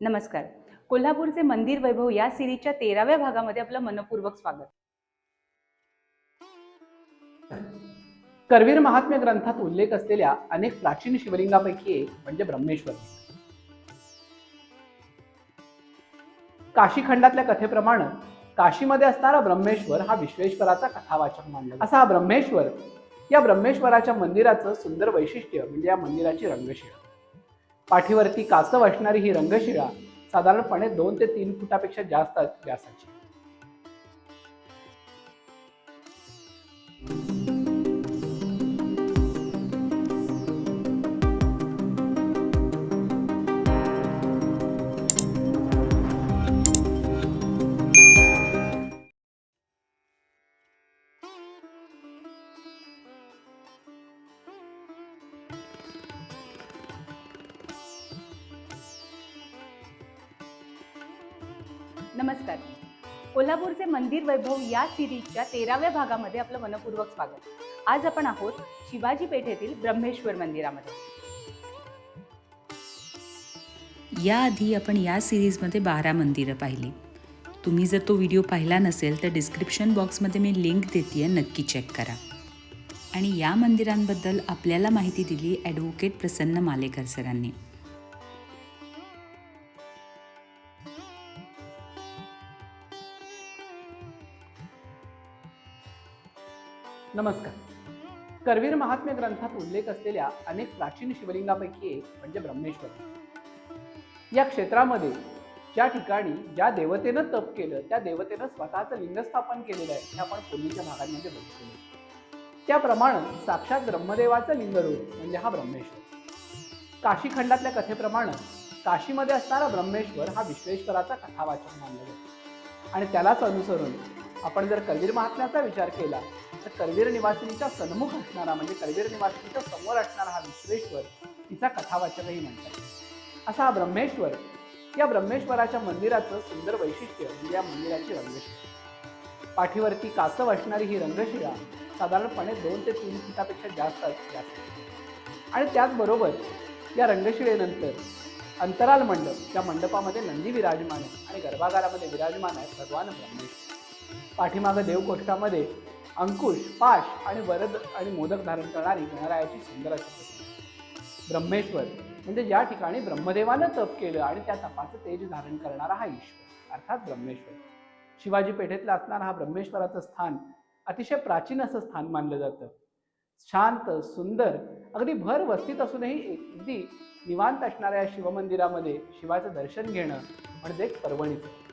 नमस्कार. कोल्हापूरचे मंदिर वैभव या सिरीजच्या तेराव्या भागामध्ये आपलं मनपूर्वक स्वागत. करवीर महात्म्य ग्रंथात उल्लेख असलेल्या अनेक प्राचीन शिवलिंगापैकी एक म्हणजे ब्रह्मेश्वर. काशी खंडातल्या कथेप्रमाणे काशीमध्ये असणारा ब्रह्मेश्वर हा विश्वेश्वराचा कथावाचक मानला असा हा ब्रह्मेश्वर या ब्रह्मेश्वराच्या मंदिराचं सुंदर वैशिष्ट्य म्हणजे या मंदिराची रंगशिळा पाठीवरती कासव असणारी ही रंगशिळा साधारणपणे दोन ते तीन फुटापेक्षा जास्त व्यासाची नमस्कार. कोल्हापूरचे मंदिर वैभव या सिरीजच्या तेराव्या भागामध्ये आपलं मनपूर्वक स्वागत. आज आपण आहोत शिवाजी पेठेतील ब्रह्मेश्वर मंदिरामध्ये. याआधी आपण या सिरीजमध्ये बारा मंदिरं पाहिली. तुम्ही जर तो व्हिडिओ पाहिला नसेल तर डिस्क्रिप्शन बॉक्समध्ये मी लिंक देते आहे नक्की चेक करा. आणि या मंदिरांबद्दल आपल्याला माहिती दिली ॲडव्होकेट प्रसन्न मालेकर सरांनी. नमस्कार. करवीर महात्म्य ग्रंथात उल्लेख असलेल्या अनेक प्राचीन शिवलिंगापैकी एक म्हणजे ब्रह्मेश्वर. या क्षेत्रामध्ये ज्या ठिकाणी ज्या देवतेनं तप केलं त्या देवतेनं स्वतःचं लिंग स्थापन केलेलं आहे हे आपण पूर्वीच्या भागांमध्ये म्हणजे बघितलेलं त्याप्रमाणे साक्षात ब्रह्मदेवाचं लिंगरूप म्हणजे हा ब्रह्मेश्वर. काशी खंडातल्या कथेप्रमाणे काशीमध्ये असणारा ब्रह्मेश्वर हा विश्वेश्वराचा कथावाचक मानला जातो. आणि त्यालाच अनुसरून आपण जर करवीर महात्म्याचा विचार केला तर करवीर निवासिनीच्या सन्मुख असणारा म्हणजे करवीर निवासिनीच्या समोर असणारा हा विश्वेश्वर तिचा कथावाचकही म्हणतात. असा हा ब्रह्मेश्वर या ब्रह्मेश्वराच्या मंदिराचं सुंदर वैशिष्ट्य म्हणजे या मंदिराची रंगशिळा. पाठीवरती कासव असणारी ही रंगशिळा साधारणपणे दोन ते तीन फुटापेक्षा जास्त जास्त आणि त्याचबरोबर या रंगशिळेनंतर अंतराल मंडप त्या मंडपामध्ये नंदी विराजमान आहे आणि गर्भागारामध्ये विराजमान आहे भगवान ब्रह्मेश्वर. पाठीमागं देवकोष्ठामध्ये अंकुश पाश आणि वरद आणि मोदक धारण करणारी गणरायाची सुंदर अशी ब्रह्मेश्वर म्हणजे ज्या ठिकाणी ब्रह्मदेवानं तप केलं आणि त्या तपाचं तेज धारण करणारा हा ईश्वर अर्थात ब्रह्मेश्वर. शिवाजी पेठेतला असणारा हा ब्रह्मेश्वराचं स्थान अतिशय प्राचीन असं स्थान मानलं जातं. शांत सुंदर अगदी भर वस्तीत असूनही अगदी निवांत असणाऱ्या शिवमंदिरामध्ये शिवाचं दर्शन घेणं म्हणजे एक पर्वणीचं.